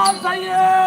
ஆசையே மகாராஜா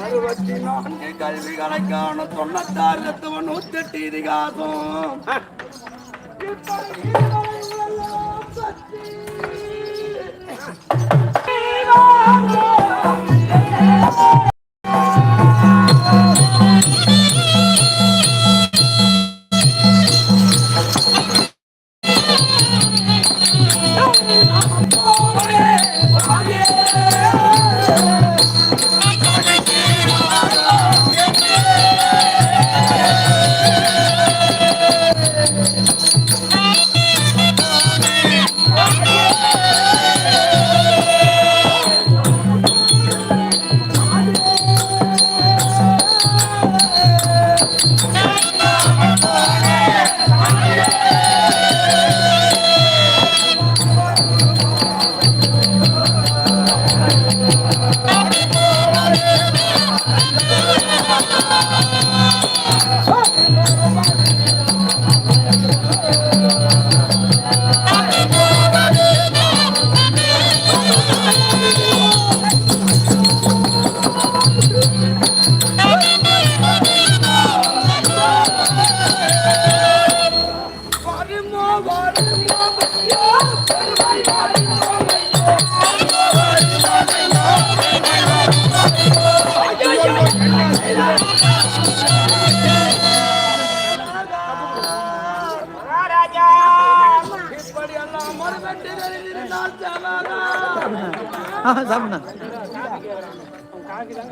அறுபத்தி நான்கு கல்விகளுக்கான தொண்ணூத்தாறு தத்துவ நூத்தெட்டு இதிகாசம் Oh, Oh, my God.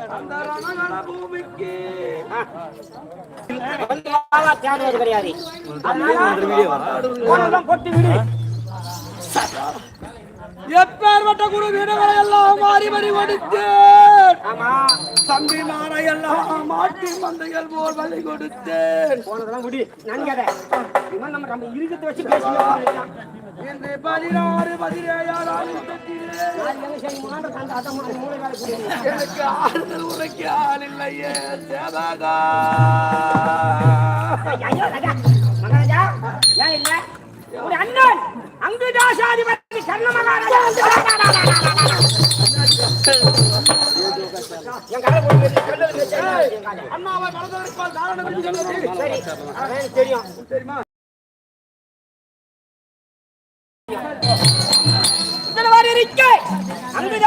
இப்படியெல்லாம் பூமிக்கு கிடையாது எப்பேற்பட்ட குரு வீடுகளை எல்லாம் மாறி மாறி கொடுத்தேன். ஆமா. தம்பிமாரை எல்லாம் மாட்டி மந்தைகள் போல் வழி கொடுத்தேன். போனதெல்லாம் விடு நன்கதை. நம்ம நம்ம இருக்கத்தை வச்சு பேசிக்கலாம் இன்று பதினாறு பதினேழாம் நாள் எனக்கு ஆறுதல் உரைக்க ஆள் இல்லையே தேவகா மகாராஜா ஏன் இல்ல? ஒரு அண்ணன் அங்கு தாசாதிபதி. கர்ண மகாராஜா தாரணம் தெரியும் தெரியுமா அங்கு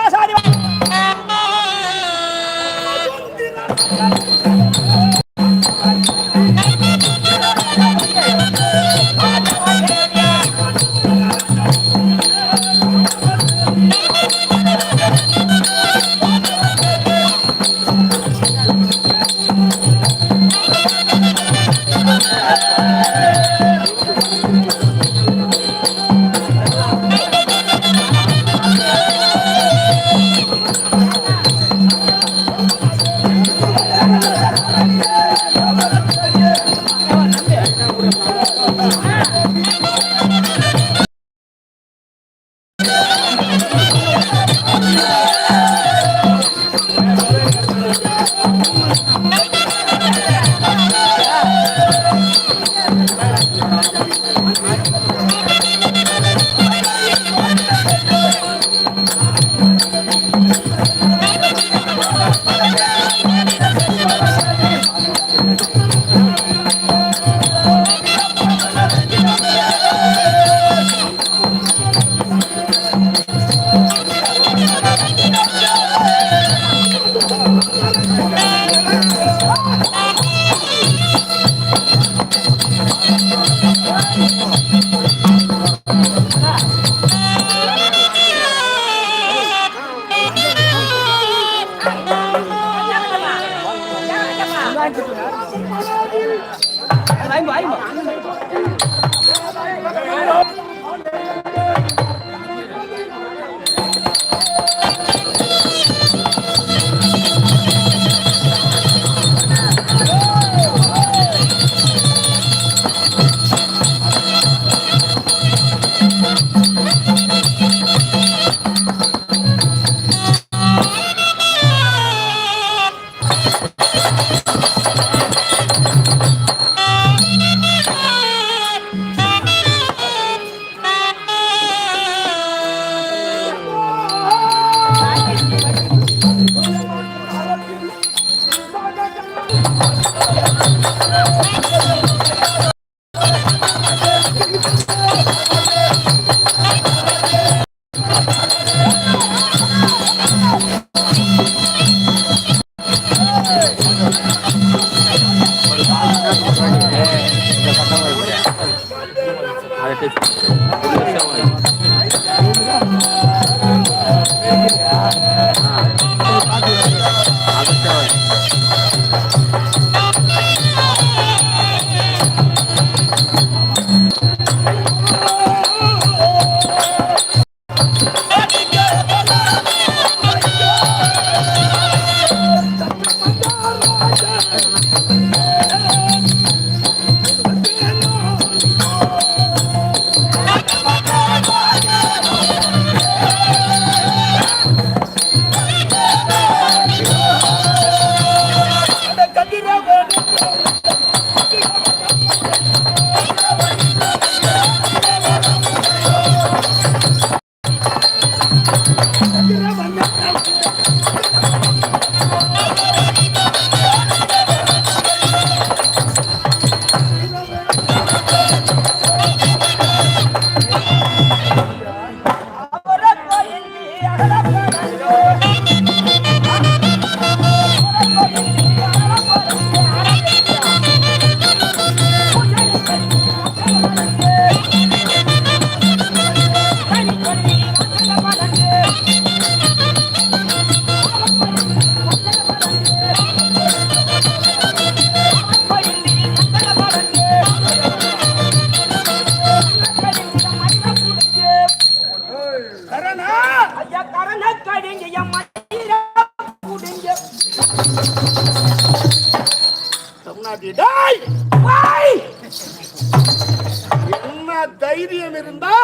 என்ன தைரியம் இருந்தா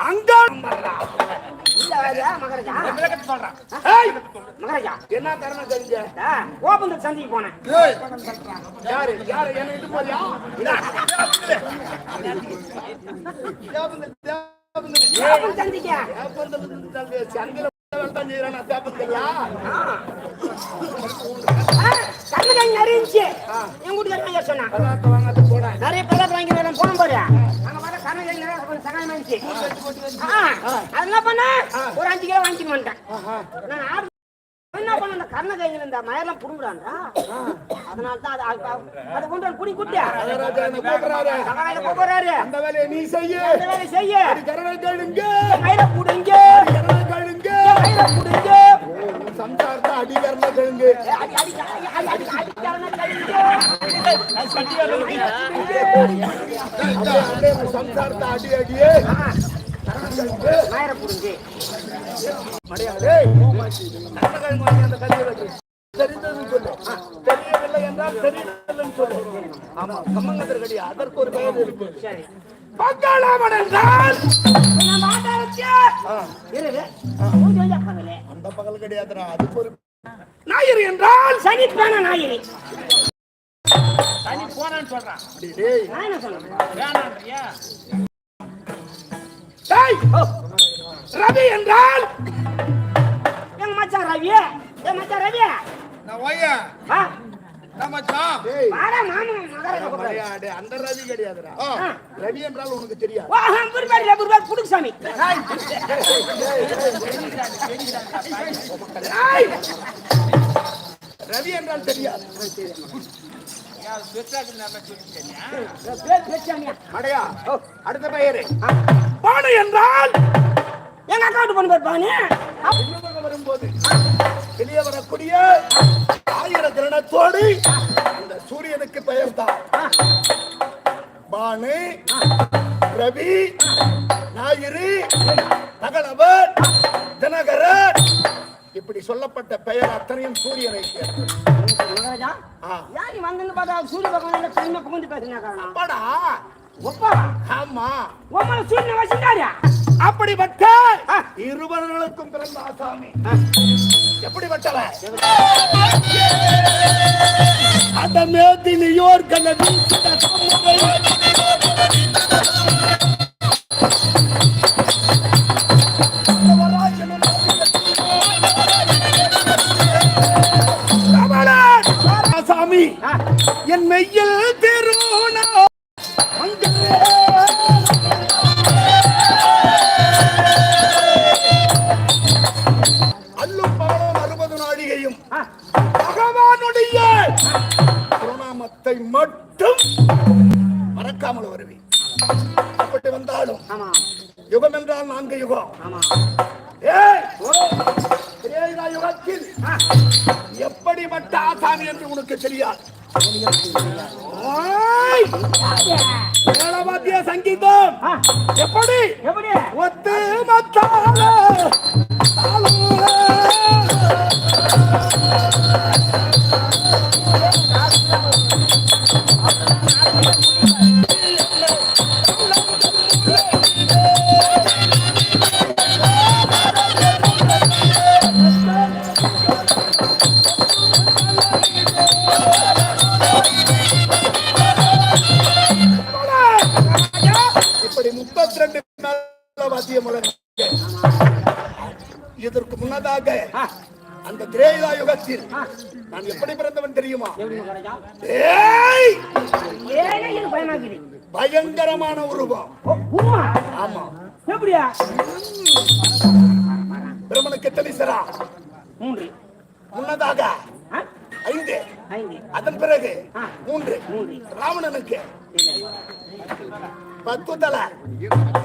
அங்க என்ன கரணம் தெரிஞ்ச கோபந்த சந்திக்கு போனேன். யாரு? யாரு? என்ன இது போறியா? சந்திக்க சந்தில தான் செய்யறானா? கண்ணு கண்ணு இருந்துச்சு என் வீட்டுக்காரன் ஐயா நிறைய பதார்த்தம் வாங்கி வரேன் போன பாரு அங்க பார்த்தா கண்ணு கண்ணு நிறைய கொஞ்சம் சகாயம் இருந்துச்சு என்ன பண்ண ஒரு அஞ்சு கிலோ வாங்கிட்டு வந்துட்டேன் நான் என்ன பண்ண அந்த கண்ண இந்த மயர்லாம் புடுங்குறான்டா அதனால தான் அது- அது கொண்டு குடி குட்டியா போறாரு அந்த வேலையை நீ செய்ய அந்த வேலை செய்ய கரணை கேளுங்க மயில சம்சாரத்தை அடி அடியே தெரிந்ததுன்னு சொல்லு தெரியவில்லை என்றால் தெரியவில்லைன்னு சொல்லு ஆமா அதற்கு ஒரு பெயர் இருக்கு என்றால். அந்த பகல் கிடையாதுடா அதுக்கு ஒரு ஞாயிறு என்றால் சனிப்பான ஞாயிறு டேய் நான் என்ன ரவி என்றால் எங்க மச்சான் ரவி எங்க மச்சான் ரவி நான் ஓய்யா அந்த ரவி கிடையாதுடா ரவி என்றால் உனக்கு தெரியாது ரவி என்றால் தெரியாது மடையா அடுத்த பெயரு பானு என்றால் எங்க அக்கௌண்ட் பண்ணி இன்னும் வரும்போது வெளியே வரக்கூடிய ஆயிர கிரணத்தோடு இந்த சூரியனுக்கு பெயர் தான் நானு ரவி ஞாயிறு தகலவர் தினகரன் இப்படி சொல்லப்பட்ட பெயர் அத்தனையும் சூரியனை நீ வந்து பார்த்தா சூரிய பகவான் தனிமை புகுந்து பேசுனா காரணம் அப்பாடா. ஒப்பா. ஆமா. உம்மள சூரியனை வச்சுட்டாரியா? அப்படிப்பட்ட இருவர்களுக்கும் பிறந்த ஆசாமி. எப்படிப்பட்டவ? அந்த மேதினியோர் கனவு சாமி என் மெய்யில் திருநா அல்லும் பகலும் அறுபது பகவானுடைய திருநாமத்தை மட்டும் மறக்காமல் வருவேன். அப்படி வந்தாலும் யுகம் என்றால் நான்கு யுகம். ஆமா. ஏய், திரேதா யுகத்தில் எப்படிப்பட்ட ஆசாமி என்று உனக்கு தெரியாது? ஆய்! மேளவாத்திய சங்கீதம். எப்படி? எப்படி? ஒத்து மத்தால. இப்படி அந்த திரேதா யுகத்தில் நான் எப்படி பிறந்தவன் தெரியுமா? பயங்கரமான உருவம் ஆமா. எப்படியா? பிரம்மனுக்கு எத்தனை மூன்று. முன்னதாக? ஐந்து. அதன் பிறகு. மூன்று. ராவணனுக்கு. பத்து தலை.